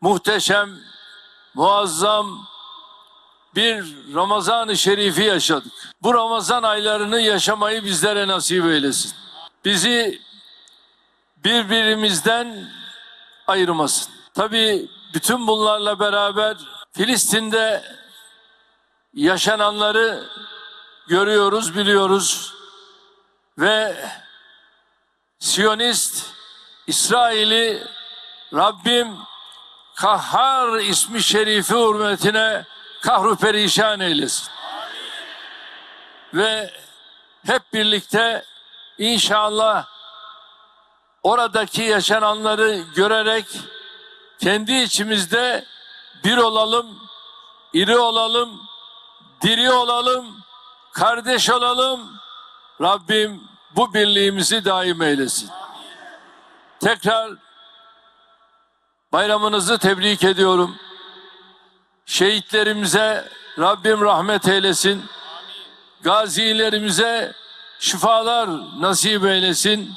muhteşem, muazzam bir Ramazan-ı Şerif'i yaşadık. Bu Ramazan aylarını yaşamayı bizlere nasip eylesin. Bizi birbirimizden ayırmasın. Tabii bütün bunlarla beraber Filistin'de yaşananları görüyoruz, biliyoruz ve Siyonist İsrail'i Rabbim Kahhar ismi şerifi hürmetine kahru perişan eylesin. Ve hep birlikte inşallah oradaki yaşananları görerek kendi içimizde bir olalım, iri olalım, diri olalım, kardeş olalım. Rabbim bu birliğimizi daim eylesin. Tekrar bayramınızı tebrik ediyorum. Şehitlerimize Rabbim rahmet eylesin. Gazilerimize şifalar nasip eylesin.